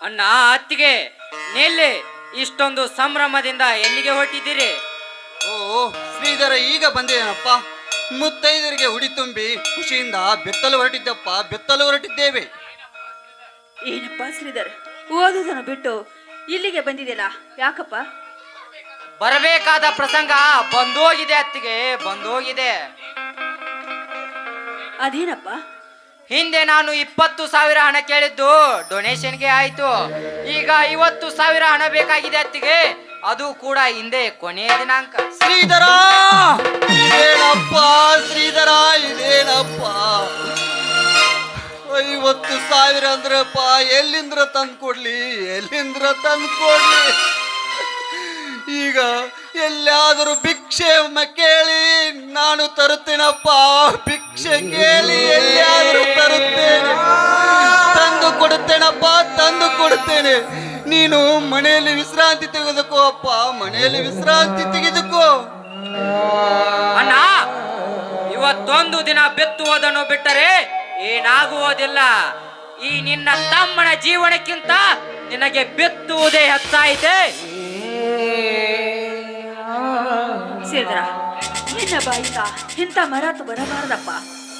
ಅಣ್ಣ ಅತ್ತಿಗೆ ನೆಲ್ಲಿ ಇಷ್ಟೊಂದು ಸಂಭ್ರಮದಿಂದ ಎಲ್ಲಿಗೆ ಹೊರಟಿದ್ದೀರಿ? ಓ ಶ್ರೀಧರ ಈಗ ಬಂದಿದ್ದೇನಪ್ಪ ಮುತ್ತೈದರಿಗೆ ಹುಡಿ ತುಂಬಿ ಖುಷಿಯಿಂದ ಬೆತ್ತಲು ಹೊರಟಿದ್ದಪ್ಪ ಬೆತ್ತಲು ಹೊರಟಿದ್ದೇವೆ. ಏನಪ್ಪ ಶ್ರೀಧರ್ ಓದುದನ್ನು ಬಿಟ್ಟು ಇಲ್ಲಿಗೆ ಬಂದಿದೆಯಲ್ಲ ಯಾಕಪ್ಪ? ಬರಬೇಕಾದ ಪ್ರಸಂಗ ಬಂದೋಗಿದೆ ಅತ್ತಿಗೆ ಬಂದೋಗಿದೆ. ಅದೇನಪ್ಪ? ಹಿಂದೆ ನಾನು ಇಪ್ಪತ್ತು ಸಾವಿರ ಹಣ ಕೇಳಿದ್ದು ಡೊನೇಷನ್ಗೆ ಆಯ್ತು. ಈಗ ಐವತ್ತು ಸಾವಿರ ಹಣ ಬೇಕಾಗಿದೆ ಅತ್ತಿಗೆ. ಅದು ಕೂಡ ಹಿಂದೆ ಕೊನೆಯ ದಿನಾಂಕ. ಶ್ರೀಧರ! ಇದೇನಪ್ಪ? ಶ್ರೀಧರ, ಇದೇನಪ್ಪ? ಐವತ್ತು ಸಾವಿರ ಅಂದ್ರಪ್ಪ ಎಲ್ಲಿಂದ್ರ ತಂದ್ಕೊಡ್ಲಿ? ಎಲ್ಲಿಂದ್ರ ತಂದ್ಕೊಡ್ಲಿ? ಈಗ ಎಲ್ಲಾದರೂ ಭಿಕ್ಷೆ ಕೇಳಿ, ನಾನು ತರುತ್ತೇನಪ್ಪ, ಭಿಕ್ಷೆ ಕೇಳಿ ಎಲ್ಲಿಯಾದರೂ ತರುತ್ತೇನೆ. ತಂದು ಕೊಡುತ್ತೇನಪ್ಪ, ತಂದು ಕೊಡುತ್ತೇನೆ. ನೀನು ಮನೆಯಲ್ಲಿ ವಿಶ್ರಾಂತಿ ತೆಗೆದುಕೋ ಅಪ್ಪ, ಮನೆಯಲ್ಲಿ ವಿಶ್ರಾಂತಿ ತೆಗೆದುಕೋ. ಅಣ್ಣ, ಇವತ್ತೊಂದು ದಿನ ಬೆತ್ತುವುದನ್ನು ಬಿಟ್ಟರೆ ಏನಾಗುವುದಿಲ್ಲ. ಈ ನಿನ್ನ ತಮ್ಮನ ಜೀವನಕ್ಕಿಂತ ನಿನಗೆ ಬೆತ್ತುವುದೇ ಹೆಚ್ಚಾಯಿತೆ. ಶ್ರೀಧರ ನಿನ್ನ ಬಾಯಿಂದ ಇಂಥ ಮರಾತು ಬರಬಾರದಪ್ಪ.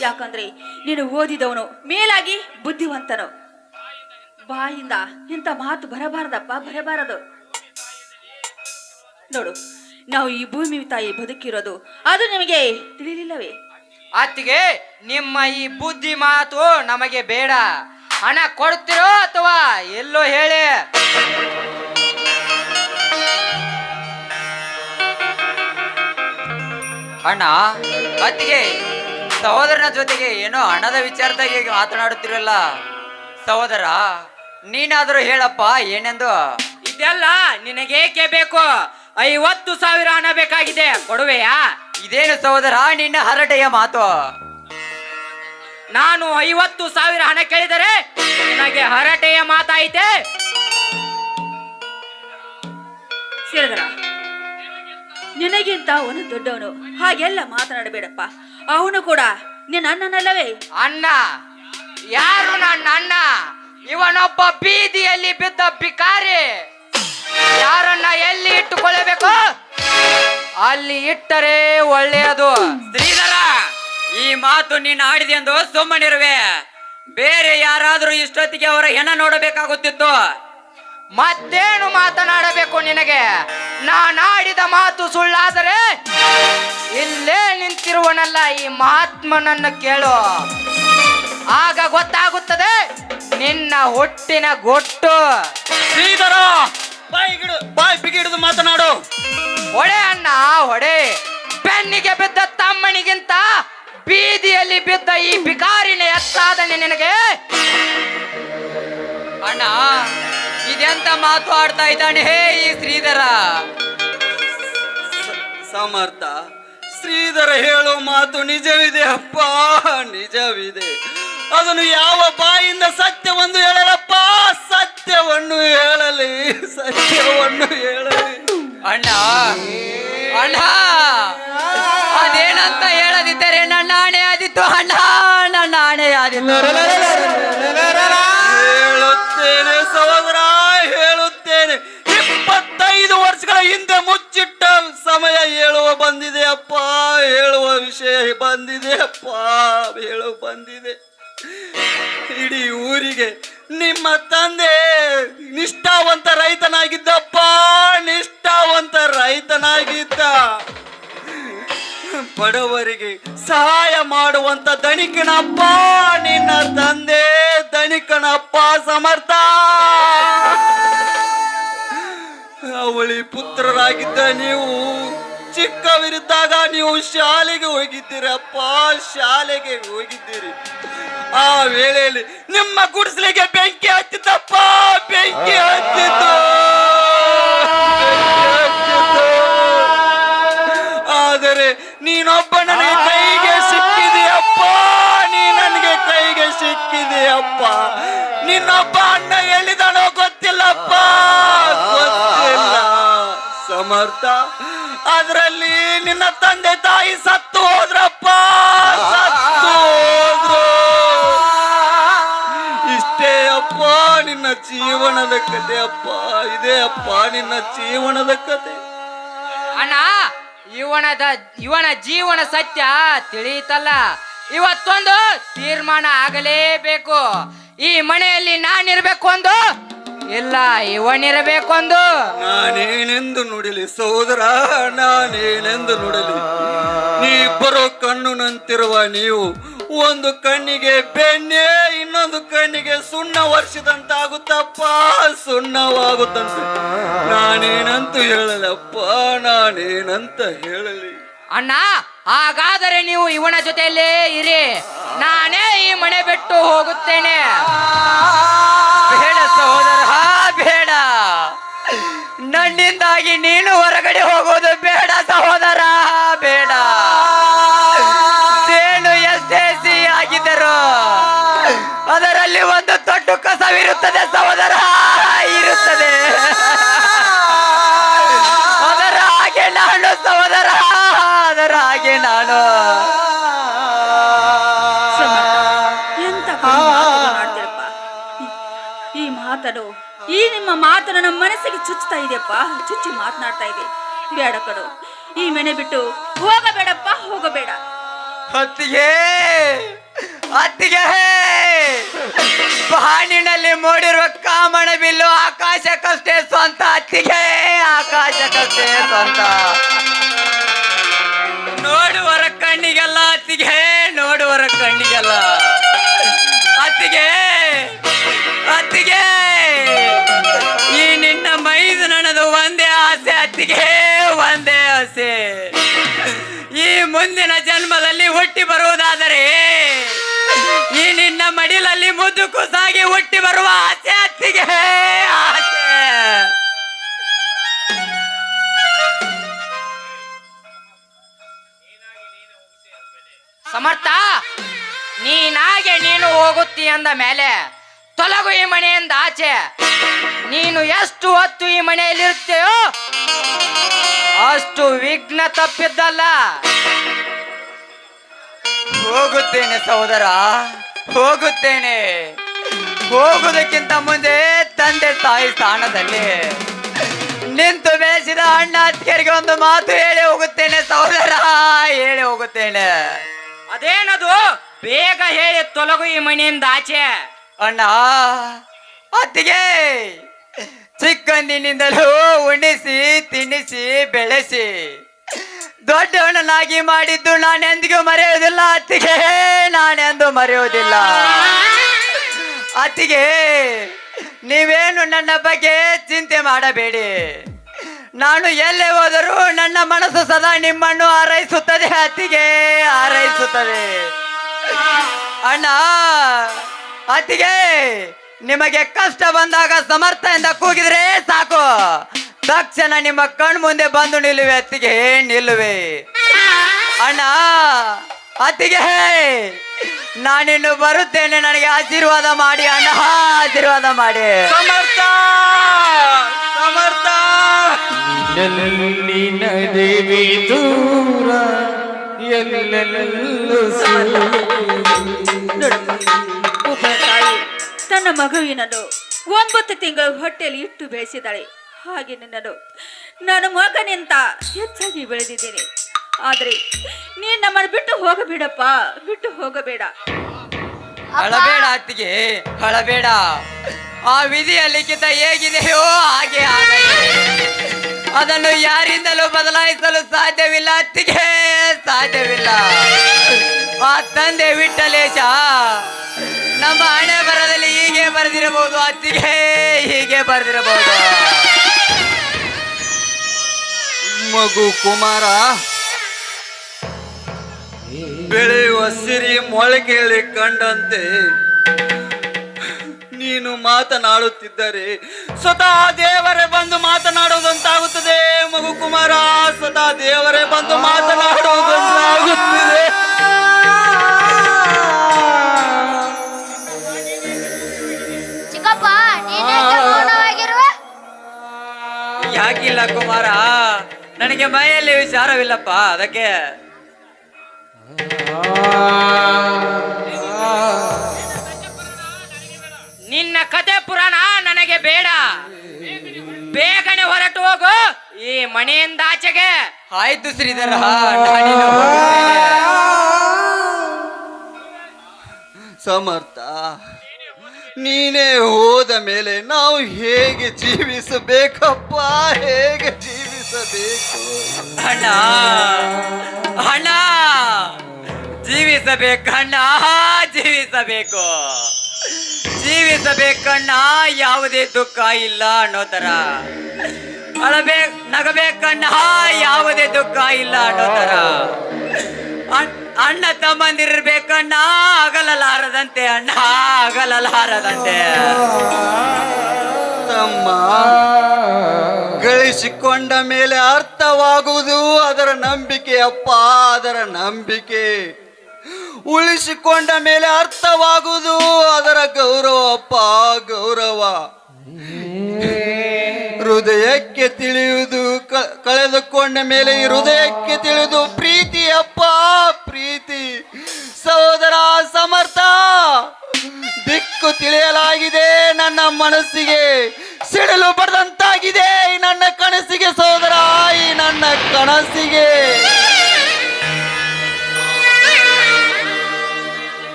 ಯಾಕಂದ್ರೆ ನೀನು ಓದಿದವನು, ಮೇಲಾಗಿ ಬುದ್ಧಿವಂತನು. ಬಾಯಿಂದ ಇಂಥ ಮಾತು ಬರಬಾರದಪ್ಪ, ಬರಬಾರದು. ನೋಡು, ನಾವು ಈ ಭೂಮಿ ತಾಯಿ ಬದುಕಿರೋದು, ಅದು ನಿಮಗೆ ತಿಳಿಲಿಲ್ಲವೇ? ಅತ್ತಿಗೆ ನಿಮ್ಮ ಈ ಬುದ್ಧಿ ಮಾತು ನಮಗೆ ಬೇಡ. ಹಣ ಕೊಡ್ತಿರೋ ಅಥವಾ ಎಲ್ಲೋ ಹೇಳಿ? ಅಣ್ಣ ಅತ್ತಿಗೆ ಸಹೋದರನ ಜೊತೆಗೆ ಏನೋ ಹಣದ ವಿಚಾರದಾಗಿ ಮಾತನಾಡುತ್ತಿರಲ್ಲ. ಸಹೋದರ ನೀನಾದರೂ ಹೇಳಪ್ಪ ಏನೆಂದು? ಇದೆಲ್ಲ ನಿನಗೇಕೆ ಬೇಕು? ಐವತ್ತು ಸಾವಿರ ಹಣ ಬೇಕಾಗಿದೆ ಕೊಡುವೆಯಾ? ಇದೇನು ಸಹೋದರ ನಿನ್ನ ಹರಟೆಯ ಮಾತು? ನಾನು ಐವತ್ತು ಸಾವಿರ ಹಣ ಕೇಳಿದರೆ ನಿನಗೆ ಹರಟೆಯ ಮಾತಾಯಿತೆ? ಶ್ರೀಧರ ನಿನಗಿಂತ ಅವನು ದೊಡ್ಡವನು. ಹಾಗೆಲ್ಲ ಮಾತನಾಡಬೇಡಪ್ಪ. ಅವನು ಕೂಡ ನಿನ್ನ ಅಣ್ಣನಲ್ಲವೇ? ಅಣ್ಣ. ಯಾರು ನನ್ನ ಅಣ್ಣ? ಇವನೊಬ್ಬ ಬೀದಿಯಲ್ಲಿ ಬಿದ್ದ ಬಿಕಾರಿ ಯಾರನ್ನ ಎಲ್ಲಿ ಇಟ್ಟುಕೊಳ್ಳಬೇಕು? ಅಲ್ಲಿ ಇಟ್ಟರೆ ಒಳ್ಳೆಯದು. ಶ್ರೀಧರ ಈ ಮಾತು ನೀನು ಆಡಿದೆ ಎಂದು ಸುಮ್ಮನಿರುವೆ. ಬೇರೆ ಯಾರಾದರೂ ಇಷ್ಟೊತ್ತಿಗೆ ಅವರ ಹೆಣ ನೋಡಬೇಕಾಗುತ್ತಿತ್ತು. ಮತ್ತೇನು ಮಾತನಾಡಬೇಕು ನಿನಗೆ? ನಾನಾಡಿದ ಮಾತು ಸುಳ್ಳಾದರೆ ಇಲ್ಲೇ ನಿಂತಿರುವನಲ್ಲ ಈ ಮಹಾತ್ಮನನ್ನು ಕೇಳು. ಆಗ ಗೊತ್ತಾಗುತ್ತದೆ ನಿನ್ನ ಹುಟ್ಟಿನ ಗೊಟ್ಟು. ಶ್ರೀಧರ ಬಾಯಿಗಿಡು ಬಾಯಿ ಬಿಗಿಡಿದು ಮಾತನಾಡು. ಹೊಡೆ ಅಣ್ಣ ಹೊಡೆ. ಬೆನ್ನಿಗೆ ಬಿದ್ದ ತಮ್ಮನಿಗಿಂತ ಬೀದಿಯಲ್ಲಿ ಬಿದ್ದ ಈ ಬಿಕಾರಿನ ಎತ್ತಾದನೆ ನಿನಗೆ? ಅಣ್ಣ ಇದೆಂತ ಮಾತು ಆಡ್ತಾ ಇದ್ದಾನೆ ಹೇ ಈ ಶ್ರೀಧರ ಸಮರ್ಥ ಶ್ರೀಧರ ಹೇಳೋ ಮಾತು ನಿಜವಿದೆ ಅಪ್ಪ ನಿಜವಿದೆ ಅದನ್ನು ಯಾವ ಬಾಯಿಂದ ಸತ್ಯವನ್ನು ಹೇಳಲಪ್ಪ ಸತ್ಯವನ್ನು ಹೇಳಲಿ ಸತ್ಯವನ್ನು ಹೇಳಲಿ ಅಣ್ಣ ಅಣ್ಣ ಅದೇನಂತ ಹೇಳದಿದ್ದರೆ ನನ್ನ ಆಣೆ ಆದಿತ್ತು ಅಣ್ಣ ನನ್ನ ಆಣೆ ಆದಿತ್ತು ಬಡವರಿಗೆ ಸಹಾಯ ಮಾಡುವಂತ ಧನಿಕನಪ್ಪ ನಿನ್ನ ತಂದೆ ಧನಿಕನಪ್ಪ ಸಮರ್ಥ. ಅವಳಿ ಪುತ್ರರಾಗಿದ್ದ ನೀವು, ಚಿಕ್ಕವಿರಿದ್ದಾಗ ನೀವು ಶಾಲೆಗೆ ಹೋಗಿದ್ದೀರಪ್ಪ, ಶಾಲೆಗೆ ಹೋಗಿದ್ದೀರಿ. ಆ ವೇಳೆಯಲ್ಲಿ ನಿಮ್ಮ ಗುಡಿಸಲಿಗೆ ಬೆಂಕಿ ಹತ್ತಿತ್ತಪ್ಪ, ಬೆಂಕಿ ಹತ್ತಿತ್ತು. ಆದರೆ ನೀನೊಬ್ಬ ನನಗೆ ಕೈಗೆ ಸಿಕ್ಕಿದೆಯಪ್ಪ ನೀ ನನಗೆ ಕೈಗೆ ಸಿಕ್ಕಿದೆಯಪ್ಪ. ನಿನ್ನೊಬ್ಬ ಅಣ್ಣ ಎಲ್ಲಿದಾನೋ ಗೊತ್ತಿಲ್ಲಪ್ಪ ಗೊತ್ತಿಲ್ಲ. ಸಮರ್ಥ ಅದರಲ್ಲಿ ನಿನ್ನ ತಂದೆ ತಾಯಿ ಸತ್ತು ಹೋದ್ರಪ್ಪ ಸತ್ತು ಹೋದ್ರು. ಇಷ್ಟೇ ಅಪ್ಪ ನಿನ್ನ ಜೀವನದ ಕತೆ ಅಪ್ಪ ಇದೇ ಅಪ್ಪ ನಿನ್ನ ಜೀವನದ ಕತೆ. ಅಣ್ಣ ಇವನದ, ಇವನ ಜೀವನ ಸತ್ಯ ತಿಳಿಯಿತಲ್ಲ ಇವತ್ತೊಂದು ತೀರ್ಮಾನ ಆಗಲೇಬೇಕು. ಈ ಮನೆಯಲ್ಲಿ ನಾನಿರ್ಬೇಕು ಒಂದು ಇಲ್ಲ ಇವನಿರಬೇಕೊಂದು. ನಾನೇನೆಂದು ನುಡಿಲಿ ಸಹೋದರ ನಾನೇನೆಂದು ನುಡಿಲಿ? ನೀಬ್ಬರು ಕಣ್ಣು ನಂತಿರುವ ನೀವು ಒಂದು ಕಣ್ಣಿಗೆ ಬೆಣ್ಣೆ ಇನ್ನೊಂದು ಕಣ್ಣಿಗೆ ಸುಣ್ಣ ವರ್ಷದಂತಾಗುತ್ತಪ್ಪ, ಸುಣ್ಣವಾಗುತ್ತಂತ. ನಾನೇನಂತೂ ಹೇಳಲಪ್ಪ, ನಾನೇನಂತ ಹೇಳಲಿ. ಅಣ್ಣ, ಹಾಗಾದರೆ ನೀವು ಇವನ ಜೊತೆಯಲ್ಲೇ ಇರಿ. ನಾನೇ ಈ ಮನೆ ಬಿಟ್ಟು ಹೋಗುತ್ತೇನೆ. ಬೇಡ ಸಹೋದರ ಬೇಡ. ನನ್ನಿಂದಾಗಿ ನೀನು ಹೊರಗಡೆ ಹೋಗೋದು ಬೇಡ. ದೊಡ್ಡ ಕಸವಿರುತ್ತದೆ ಸಹೋದರ. ಇರುತ್ತದೆ. ಅದರ ಹಾಗೆ ನಾನು ಸಹೋದರ. ಅದರ ಹಾಗೆ ನಾನು. ಈ ಮಾತನು ಈ ನಿಮ್ಮ ಮಾತನ್ನು ನಮ್ಮ ಮನಸ್ಸಿಗೆ ಚುಚ್ಚುತ್ತಾ ಇದೆಯಪ್ಪ? ಚುಚ್ಚಿ ಮಾತನಾಡ್ತಾ ಇದೆ. ಬೇಡ ಕಡು ಈ ಮನೆ ಬಿಟ್ಟು ಹೋಗಬೇಡಪ್ಪ ಹೋಗಬೇಡ. ಅತ್ತಿಗೆ ಅತ್ತಿಗೆ ಬಾಣಿನಲ್ಲಿ ಮೂಡಿರುವ ಕಾಮಣ ಬಿಲ್ಲು ಆಕಾಶಕ್ಕಷ್ಟೇ ಸ್ವಂತ ಅತ್ತಿಗೆ ಆಕಾಶಕ್ಕಷ್ಟೇ ಸ್ವಂತ. ನೋಡುವರ ಕಣ್ಣಿಗೆಲ್ಲ ಅತ್ತಿಗೆ ನೋಡುವರ ಕಣ್ಣಿಗೆಲ್ಲ ಅತ್ತಿಗೆ ಅತ್ತಿಗೆ ಈ ನಿನ್ನ ಮೈದು ನನ್ನದು ಒಂದೇ ಆಸೆ ಅತ್ತಿಗೆ ಒಂದೇ ಆಸೆ. ಈ ಮುಂದಿನ ಜನ್ಮದಲ್ಲಿ ಹುಟ್ಟಿ ಬರುವುದಾದರೆ ಮಡಿಲಲ್ಲಿ ಸಾಗಿ ಹುಟ್ಟಿ ಬರುವ ಆಸೆ ಅತ್ತಿಗೆ. ಸಮರ್ಥ, ನೀನಾಗೆ ನೀನು ಹೋಗುತ್ತಿ ಅಂದ ಮೇಲೆ ತೊಲಗು ಈ ಮನೆಯಿಂದ ಆಚೆ. ನೀನು ಎಷ್ಟು ಹೊತ್ತು ಈ ಮನೆಯಲ್ಲಿ ಇರ್ತೀಯೋ ಅಷ್ಟು ವಿಘ್ನ ತಪ್ಪಿದ್ದಲ್ಲ. ಹೋಗುತ್ತೇನೆ ಸಹೋದರ. ಹೋಗುತ್ತೇನೆ. ಹೋಗುವುದಕ್ಕಿಂತ ಮುಂದೆ ತಂದೆ ತಾಯಿ ಸ್ಥಾನದಲ್ಲಿ ನಿಂತು ಬೆಳೆಸಿದ ಅಣ್ಣ ಅತ್ತಿಗೆರಿಗೆ ಒಂದು ಮಾತು ಹೇಳಿ ಹೋಗುತ್ತೇನೆ ಸಹೋದರ ಹೇಳಿ ಹೋಗುತ್ತೇನೆ. ಅದೇನದು? ಬೇಗ ಹೇಳಿ ತೊಲಗು ಈ ಮನೆಯಿಂದ ಆಚೆ. ಅಣ್ಣ ಅತ್ತಿಗೆ ಚಿಕ್ಕಂದಿನಿಂದಲೂ ಉಣಿಸಿ ತಿನ್ನಿಸಿ ಬೆಳೆಸಿ. ದೊಡ್ಡವನನ್ನಾಗಿ ಮಾಡಿದ್ದು ನಾನೆಂದಿಗೂ ಮರೆಯೋದಿಲ್ಲ ಅತ್ತಿಗೆ ನಾನೆಂದು ಮರೆಯೋದಿಲ್ಲ ಅತ್ತಿಗೆ, ನೀವೇನು ನನ್ನ ಬಗ್ಗೆ ಚಿಂತೆ ಮಾಡಬೇಡಿ. ನಾನು ಎಲ್ಲೇ ಹೋದರೂ ನನ್ನ ಮನಸ್ಸು ಸದಾ ನಿಮ್ಮನ್ನು ಹಾರೈಸುತ್ತದೆ. ಅತ್ತಿಗೆ ಹಾರೈಸುತ್ತದೆ. ಅಣ್ಣ, ಅತ್ತಿಗೆ, ನಿಮಗೆ ಕಷ್ಟ ಬಂದಾಗ ಸಮರ್ಥ ಎಂದ ಕೂಗಿದ್ರೆ ಸಾಕು. ತಕ್ಷಣ ನಿಮ್ಮ ಕಣ್ ಮುಂದೆ ಬಂದು ನಿಲ್ಲುವೆ ಅತ್ತಿಗೆ ನಿಲ್ಲುವೆ. ಅಣ್ಣ ಅತ್ತಿಗೆ ನಾನಿನ್ನು ಬರುತ್ತೇನೆ ನನಗೆ ಆಶೀರ್ವಾದ ಮಾಡಿ ಅಣ್ಣ ಆಶೀರ್ವಾದ ಮಾಡಿ. ಸಮರ್ಥ ಸಮರ್ಥ. ದೇವಿ ದೂರ ತಾಯಿ ತನ್ನ ಮಗುವಿನನ್ನು ಒಂಬತ್ತು ತಿಂಗಳು ಹೊಟ್ಟೆಯಲ್ಲಿ ಇಟ್ಟು ಬೆಳೆಸಿದ್ದಾಳೆ ಹಾಗೆ ನಿನ್ನನು ನಾನು ಮಗನಿಂತ ಹೆಚ್ಚಾಗಿ ಬೆಳೆದಿದ್ದೀನಿ. ಆದರೆ ನೀನು ನಮ್ಮನ್ನು ಬಿಟ್ಟು ಹೋಗಬೇಡಪ್ಪ. ಬಿಟ್ಟು ಹೋಗಬೇಡ. ಹಳಬೇಡ ಅತ್ತಿಗೆ ಹಳಬೇಡ. ಆ ವಿಧಿಯ ಲಿಖಿತ ಹೇಗಿದೆಯೋ ಹಾಗೆ ಅದನ್ನು ಯಾರಿಂದಲೂ ಬದಲಾಯಿಸಲು ಸಾಧ್ಯವಿಲ್ಲ ಅತ್ತಿಗೆ ಸಾಧ್ಯವಿಲ್ಲ. ಆ ತಂದೆ ವಿಠಲೇಶ ನಮ್ಮ ಹಣೆ ಬರದಲ್ಲಿ ಹೀಗೆ ಬರೆದಿರಬಹುದು ಅತ್ತಿಗೆ ಹೀಗೆ ಬರೆದಿರಬಹುದು. ಮಗು ಕುಮಾರ. ಬೆಳೆಯುವ ಸಿರಿ ಮೊಳಕೆಯಲ್ಲಿ ಕಂಡಂತೆ. ನೀನು ಮಾತನಾಡುತ್ತಿದ್ದರೆ ಸ್ವತಃ ದೇವರೇ ಬಂದು ಮಾತನಾಡುವುದಂತಾಗುತ್ತದೆ ಮಗು ಕುಮಾರ. ಸ್ವತಃ ದೇವರೇ ಬಂದು ಮಾತನಾಡುವುದಂತಾಗುತ್ತದೆ. ಯಾಕಿಲ್ಲ ಕುಮಾರ? ನನಗೆ ಮೈಯಲ್ಲಿ ವಿಚಾರವಿಲ್ಲಪ್ಪ ಅದಕ್ಕೆ. ನಿನ್ನ ಕತೆ ಪುರಾಣ ನನಗೆ ಬೇಡ. ಬೇಗನೆ ಹೊರಟು ಹೋಗು ಈ ಮನೆಯಿಂದ ಆಚೆಗೆ. ಆಯ್ತು ಶ್ರೀಧರ ಸಮರ್ಥ ನೀನೇ ಹೋದ ಮೇಲೆ ನಾವು ಹೇಗೆ ಜೀವಿಸಬೇಕಪ್ಪ ಹೇಗೆ ಜೀವಿಸಬೇಕು ಹಣ. ಹಣ ಜೀವಿಸಬೇಕಣ್ಣ ಜೀವಿಸಬೇಕು. ಜೀವಿಸಬೇಕಣ್ಣ ಯಾವುದೇ ದುಃಖ ಇಲ್ಲ ಅನ್ನೋ ತರ ಅಳಬೇಕ್ ನಗಬೇಕಣ್ಣ ಯಾವುದೇ ದುಃಖ ಇಲ್ಲ ಅನ್ನೋ ತರ ಅಣ್- ಅಣ್ಣ ತಮ್ಮಂದಿರ್ಬೇಕಣ್ಣ ಅಗಲಲಾರದಂತೆ ಅಣ್ಣ. ಅಗಲಲಾರದಂತೆ. ತಮ್ಮ ಗಳಿಸಿಕೊಂಡ ಮೇಲೆ ಅರ್ಥವಾಗುವುದು ಅದರ ನಂಬಿಕೆ. ಅಪ್ಪ, ಅದರ ನಂಬಿಕೆ. ಉಳಿಸಿಕೊಂಡ ಮೇಲೆ ಅರ್ಥವಾಗುವುದು ಅದರ ಗೌರವ. ಅಪ್ಪ, ಗೌರವ. ಹೃದಯಕ್ಕೆ ತಿಳಿಯುವುದು ಕಳೆದುಕೊಂಡ ಮೇಲೆ ಈ ಹೃದಯಕ್ಕೆ ತಿಳಿದು ಪ್ರೀತಿ. ಅಪ್ಪ, ಪ್ರೀತಿ. ಸಹೋದರ, ಸಮರ್ಥ. ದಿಕ್ಕು ತಿಳಿಯಲಾಗಿದೆ. ಮನಸ್ಸಿಗೆ ಸಿಡಲು ಬರದಂತಾಗಿದೆ ಈ ನನ್ನ ಕನಸಿಗೆ ಸೋದರ ಈ ನನ್ನ ಕನಸಿಗೆ.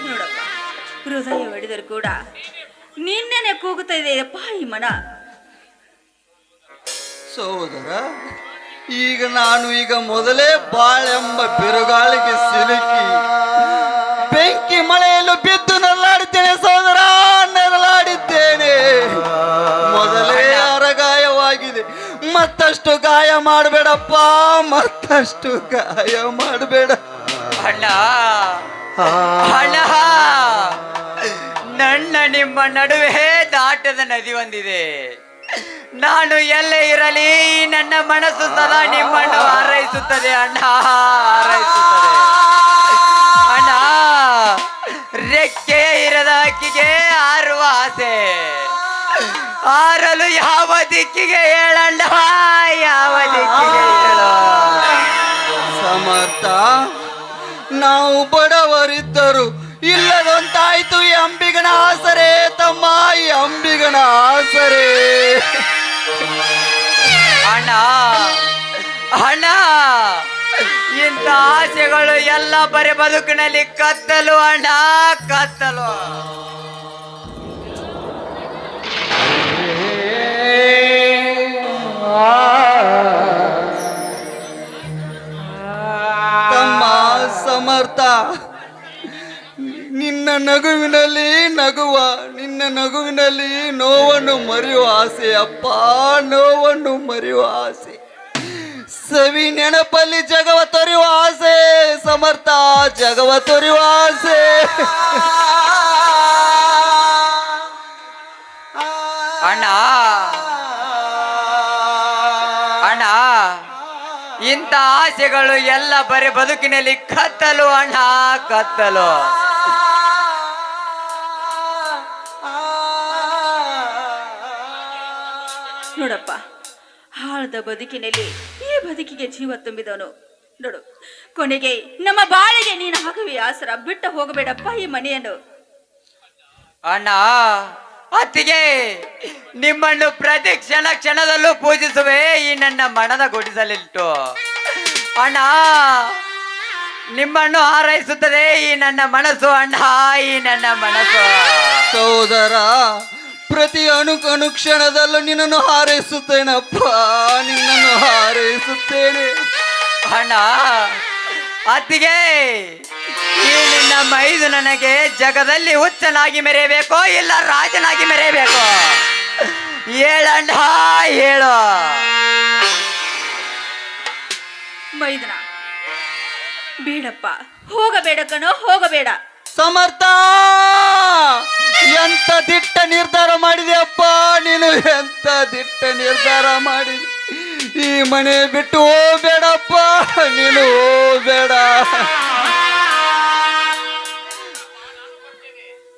ನೋಡಪ್ಪ ಹೃದಯ ಹೊಡೆದರು ಕೂಡ ನಿನ್ನೆನೆ ಕೂಗುತ್ತಾ ಇದೆಯಪ್ಪ ಈ ಮನ. ಸೋದರ ಈಗ ನಾನು ಈಗ ಮೊದಲೇ ಬಾಳೆಂಬ ಬಿರುಗಾಳಿಗೆ ಸಿಲುಕಿ ಮತ್ತಷ್ಟು ಗಾಯ ಮಾಡಬೇಡಪ್ಪ ಮತ್ತಷ್ಟು ಗಾಯ ಮಾಡಬೇಡ. ಅಣ್ಣ ಅಣ್ಣ ನನ್ನ ನಿಮ್ಮ ನಡುವೆ ದಾಟದ ನದಿ ಒಂದಿದೆ. ನಾನು ಎಲ್ಲೇ ಇರಲಿ ನನ್ನ ಮನಸ್ಸು ಸದಾ ನಿಮ್ಮನ್ನು ಹಾರೈಸುತ್ತದೆ ಅಣ್ಣ ಹಾರೈಸುತ್ತದೆ. ಅಣ್ಣ ರೆಕ್ಕೆ ಇರದ ಹಕ್ಕಿಗೆ ಆರುವ ಆಸೆ. ಹಾರಲು ಯಾವ ದಿಕ್ಕಿಗೆ ಹೇಳಣ್ಣ ಯಾವ ದಿಕ್ಕಿಗೆ ಹೇಳು ಸಮರ್ಥ ನಾವು ಬಡವರಿದ್ದರು ಇಲ್ಲದಂತಾಯ್ತು ಈ ಅಂಬಿಗನ ಆಸರೆ. ತಮ್ಮ ಈ ಅಂಬಿಗನ ಆಸರೆ. ಹಣ ಹಣ ಇಂಥ ಆಸೆಗಳು ಎಲ್ಲ ಬರೀ ಬದುಕಿನಲ್ಲಿ ಕತ್ತಲು ಅಣ್ಣ ಕತ್ತಲು. ತಮ್ಮ ಸಮರ್ಥ, ನಿನ್ನ ನಗುವಿನಲ್ಲಿ ನಗುವ, ನಿನ್ನ ನಗುವಿನಲ್ಲಿ ನೋವನ್ನು ಮರೆಯುವ ಆಸೆ, ಅಪ್ಪ, ನೋವನ್ನು ಮರೆಯುವ ಆಸೆ. ಸವಿ ನೆನಪಲ್ಲಿ ಜಗವ ತೊರೆಯುವ ಆಸೆ, ಸಮರ್ಥ, ಜಗವ ತೊರೆಯುವ ಆಸೆ. ಅಣ್ಣ ಇಂಥ ಆಸೆಗಳು ಎಲ್ಲ ಬರೀ ಬದುಕಿನಲ್ಲಿ ಕತ್ತಲು ಅಣ್ಣ ಕತ್ತಲು. ನೋಡಪ್ಪ ಹಾಳದ ಬದುಕಿನಲ್ಲಿ ಈ ಬದುಕಿಗೆ ಜೀವ ತುಂಬಿದವನು. ನೋಡು ಕೊನೆಗೆ ನಮ್ಮ ಬಾಳಿಗೆ ನೀನು ಹಾಕುವೆ ಆಸರ ಬಿಟ್ಟು ಹೋಗಬೇಡಪ್ಪ ಈ ಮನೆಯನ್ನು. ಅಣ್ಣ ಅತ್ತಿಗೆ ನಿಮ್ಮನ್ನು ಪ್ರತಿ ಕ್ಷಣ ಕ್ಷಣದಲ್ಲೂ ಪೂಜಿಸುವೆ ಈ ನನ್ನ ಮನದ ಗುಡಿಸಲಿಟ್ಟು ಅಣ್ಣ ನಿಮ್ಮನ್ನು ಹಾರೈಸುತ್ತದೆ ಈ ನನ್ನ ಮನಸ್ಸು. ಅಣ್ಣ ಈ ನನ್ನ ಮನಸ್ಸು. ಸೋದರ ಪ್ರತಿ ಅಣು ಕ್ಷಣದಲ್ಲೂ ನಿನ್ನನ್ನು ಹಾರೈಸುತ್ತೇನಪ್ಪ. ನಿನ್ನನ್ನು ಹಾರೈಸುತ್ತೇನೆ. ಅಣ್ಣ ಅತ್ತಿಗೆ ನಿನ್ನ ಮೈದು ನನಗೆ ಜಗದಲ್ಲಿ ಹುಚ್ಚನಾಗಿ ಮೆರೆಯಬೇಕೋ ಇಲ್ಲ ರಾಜನಾಗಿ ಮೆರೆಯಬೇಕು? ಹೇಳಂಡ ಹೇಳು. ಮೈದನ ಬೇಡಪ್ಪ ಹೋಗಬೇಡ ಕಣೋ ಹೋಗಬೇಡ. ಸಮರ್ಥ ಎಂತ ದಿಟ್ಟ ನಿರ್ಧಾರ ಮಾಡಿದೆಯಪ್ಪ ನೀನು ಎಂತ ದಿಟ್ಟ ನಿರ್ಧಾರ ಮಾಡಿದೆ ಈ ಮನೆ ಬಿಟ್ಟು ಹೋಗ್ಬೇಡಪ್ಪ ನೀನು ಹೋಗ್ಬೇಡ.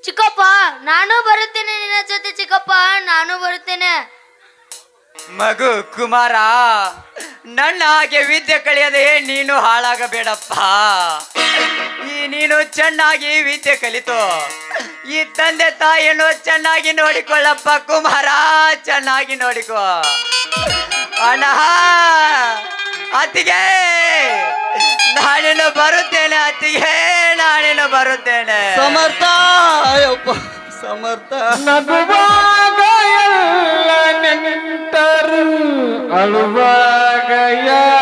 ಚಿಕ್ಕಪ್ಪ, ನಾನು ಬರುತ್ತೇನೆ ನಿನ್ನ ಜೊತೆ ಚಿಕ್ಕಪ್ಪ, ನಾನು ಬರುತ್ತೇನೆ. ಮಗು ಕುಮಾರ, ನನ್ನ ಹಾಗೆ ವಿದ್ಯೆ ಕಲಿಯದೆ ನೀನು ಹಾಳಾಗಬೇಡಪ್ಪ. ಈ ನೀನು ಚೆನ್ನಾಗಿ ವಿದ್ಯೆ ಕಲಿತು, ಈ ತಂದೆ ತಾಯಿಯನ್ನು ಚೆನ್ನಾಗಿ ನೋಡಿಕೊಳ್ಳಪ್ಪ ಕುಮಾರ, ಚೆನ್ನಾಗಿ ನೋಡಿಕೋ. ಅಣ್ಣ ಅತ್ತಿಗೆ. ನಾಳಿನ ಬರುತ್ತೇನೆ ಅತ್ತಿಗೆ ನಾಳಿನ ಬರುತ್ತೇನೆ. ಸಮರ್ಥ ಅಯ್ಯಪ್ಪ ಸಮರ್ಥ. ನಗುವಾಗ ಎಲ್ಲ ನಿಂತರು ಅಳುವಾಗ ಯಾರ